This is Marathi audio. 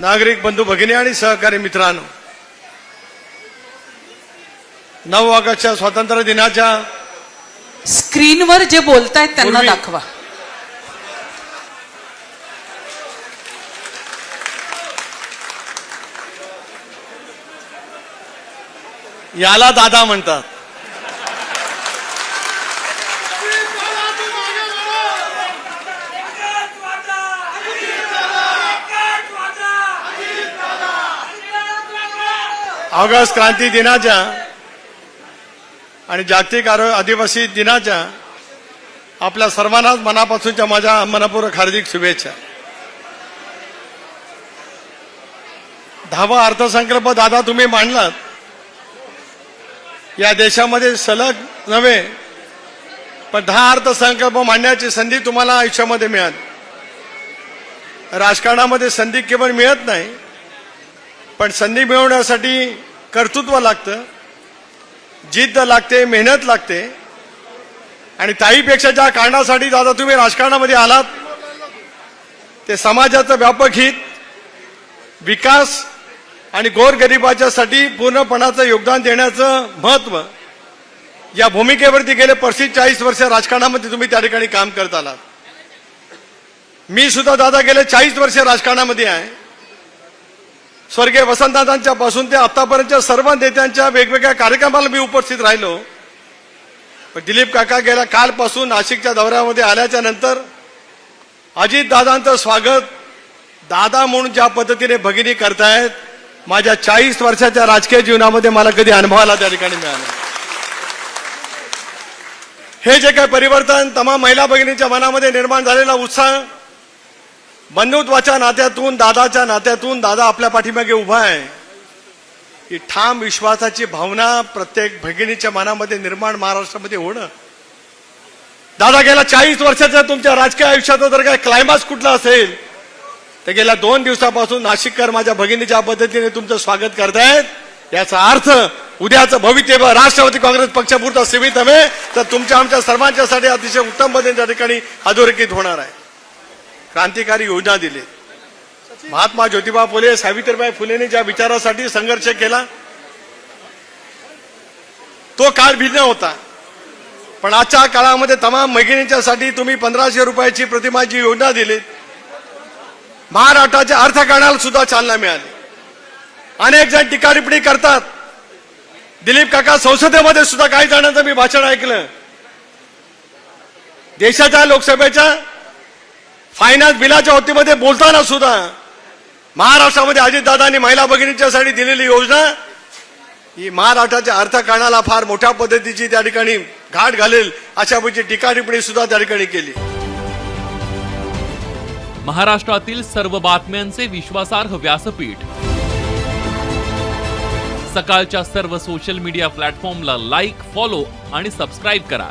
नागरिक बंधू भगिनी आणि सहकारी मित्रांनो नऊ ऑगस्टच्या स्वातंत्र्य दिनाच्या स्क्रीनवर जे बोलतायत त्यांना दाखवा. याला दादा म्हणतात. ऑगस्ट क्रांती दिनाच्या आणि जागतिक आरोग्य आदिवासी दिनाच्या आपल्या सर्वांनाच मनापासूनच्या माझ्या मनपूर्वक हार्दिक शुभेच्छा. दहावा अर्थसंकल्प दादा तुम्ही मांडलात. या देशामध्ये सलग नव्हे पण दहा अर्थसंकल्प मांडण्याची संधी तुम्हाला आयुष्यामध्ये मिळाली. राजकारणामध्ये संधी केवळ मिळत नाही पण संधी मिळवण्यासाठी कर्तृत्व लागतं जिद्द लागते मेहनत लागते आणि ताईपेक्षा ज्या कारणासाठी दादा तुम्ही राजकारणामध्ये आलात ते समाजाचं व्यापक हित विकास आणि गोरगरिबाच्यासाठी पूर्णपणाचं योगदान देण्याचं महत्त्व या भूमिकेवरती गेले पस्तीस चाळीस वर्ष राजकारणामध्ये तुम्ही त्या ठिकाणी काम करत आलात. मी सुद्धा दादा गेले चाळीस वर्ष राजकारणामध्ये आहे. स्वर्गीय वसंतदादांच्या पासून ते आतापर्यंतच्या सर्व नेत्यांच्या वेगवेगळ्या कार्यक्रमाला मी उपस्थित राहिलो. दिलीप काका गेल्या कालपासून नाशिकच्या दौऱ्यामध्ये आल्याच्यानंतर अजितदादांचं स्वागत दादा म्हणून ज्या पद्धतीने भगिनी करतायत माझ्या चाळीस वर्षाच्या राजकीय जीवनामध्ये मला कधी अनुभवाला त्या ठिकाणी मिळालं हे जे काही परिवर्तन तमाम महिला भगिनीच्या मनामध्ये निर्माण झालेला उत्साह बंधुत्वाच्या नात्यातून दादाच्या नात्यातून दादा आपल्या पाठीमागे उभा आहे. ही ठाम विश्वासाची भावना प्रत्येक भगिनीच्या मनामध्ये निर्माण महाराष्ट्रामध्ये होणं. दादा गेल्या चाळीस वर्षाच्या तुमच्या राजकीय आयुष्याचा जर काय क्लायमॅक्स कुठला असेल तर गेल्या दोन दिवसापासून नाशिककर माझ्या भगिनीच्या पद्धतीने तुमचं स्वागत करतायत. याचा अर्थ उद्याचं भवित्य राष्ट्रवादी काँग्रेस पक्षापुरता सीमित नव्हे तर तुमच्या आमच्या सर्वांच्यासाठी अतिशय उत्तम पद्धतीने त्या ठिकाणी अधोरेखित होणार आहे. क्रांतिकारी योजना दिली. महात्मा ज्योतिबा फुले सावित्रीबाई फुलेने ज्या विचारासाठी संघर्ष केला तो काळ भिन्न होता. पण आजच्या काळामध्ये तमाम मैगिणींच्यासाठी तुम्ही पंधराशे रुपयाची प्रतिमाची योजना दिली. महाराष्ट्राच्या अर्थकारणाला सुद्धा चालना मिळाली. अनेक जण टीका टिप्पणी करतात. दिलीप काका संसदेमध्ये सुद्धा काही जणांचं मी भाषण ऐकलं. देशाच्या लोकसभेच्या फायनान्स बिलाच्या बाबतीमध्ये बोलताना सुद्धा महाराष्ट्रामध्ये अजितदादांनी महिला भगिनीच्यासाठी दिलेली योजना ही महाराष्ट्राच्या अर्थकारणाला फार मोठ्या पद्धतीची त्या ठिकाणी घाट घालेल अशा पैकी टीका टिप्पणी सुद्धा त्या ठिकाणी केली. महाराष्ट्रातील सर्व बातम्यांचे विश्वासार्ह व्यासपीठ. सकाळच्या सर्व सोशल मीडिया प्लॅटफॉर्मला लाईक फॉलो आणि सबस्क्राईब करा.